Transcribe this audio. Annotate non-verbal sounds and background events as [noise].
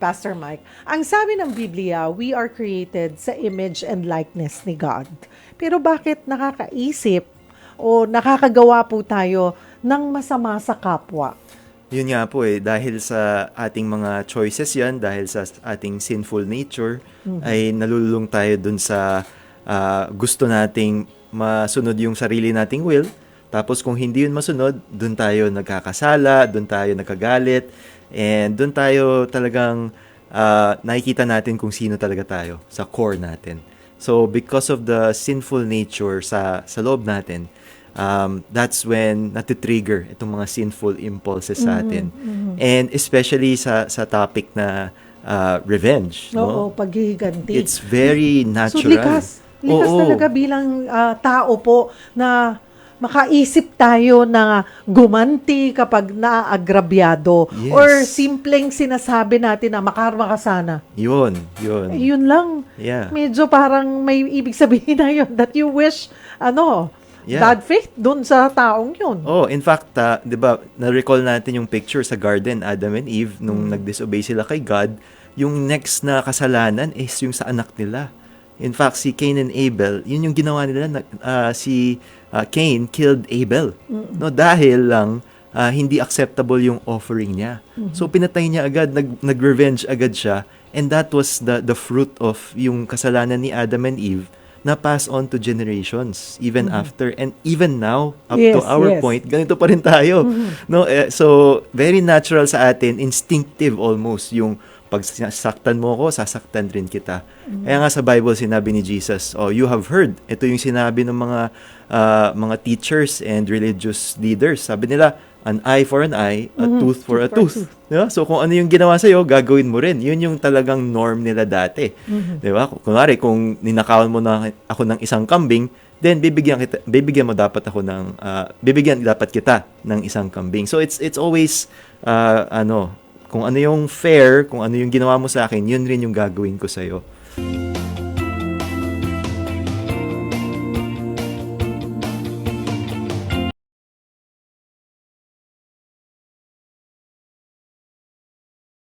Pastor Mike, ang sabi ng Biblia, we are created sa image and likeness ni God. Pero bakit nakakaisip o nakakagawa po tayo ng masama sa kapwa? Yun nga po eh, dahil sa ating mga choices yan, dahil sa ating sinful nature, ay nalulung tayo dun sa ah, gusto nating masunod yung sarili nating will. Tapos kung hindi yun masunod, dun tayo nagkakasala, dun tayo nagkagalit, and dun tayo talagang ah, nakikita natin kung sino talaga tayo sa core natin. So because of the sinful nature sa sa loob natin, um, that's when natitrigger itong mga sinful impulses sa atin. And especially sa sa topic na uh, revenge, Oo, no? paghihiganti. It's very so, natural. likas. Likas Oo. talaga bilang ah, tao po na makaisip tayo na gumanti kapag naagrabyado Yes. or simpleng sinasabi natin na makarma ka sana. Yun, yun. Eh, Yun lang. Yeah. Medyo parang may ibig sabihin [laughs] na yun that you wish, ano, Yeah. bad faith dun sa taong yun. Oh, in fact, ah, 'di ba, na-recall natin yung picture sa garden Adam and Eve nung Mm. nag-disobey sila kay God, yung next na kasalanan is yung sa anak nila. In fact, si Cain and Abel, yun yung ginawa nila na, ah, si ah, Cain killed Abel. No, dahil lang ah, hindi acceptable yung offering niya. So pinatay niya agad, nag nag-revenge agad siya, and that was the the fruit of yung kasalanan ni Adam and Eve na pass on to generations even after and even now up Yes, to our yes. point ganito pa rin tayo. No Eh, so very natural sa atin instinctive almost yung pag saktan mo ako sasaktan rin kita. Kaya nga sa Bible sinabi ni Jesus oh you have heard. Ito yung sinabi ng mga ah, mga teachers and religious leaders. Sabi nila an eye for an eye a tooth for a Tooth for a tooth Di ba? So kung ano yung ginawa sa'yo, gagawin mo rin. Yun yung talagang norm nila dati. Di ba? Kunwari, kung ninakawan mo na ako ng isang kambing, then bibigyan kita bibigyan mo dapat ako ng ah, bibigyan dapat kita ng isang kambing. So it's it's always ah, ano, kung ano yung fair, kung ano yung ginawa mo sa akin, yun rin yung gagawin ko sa'yo.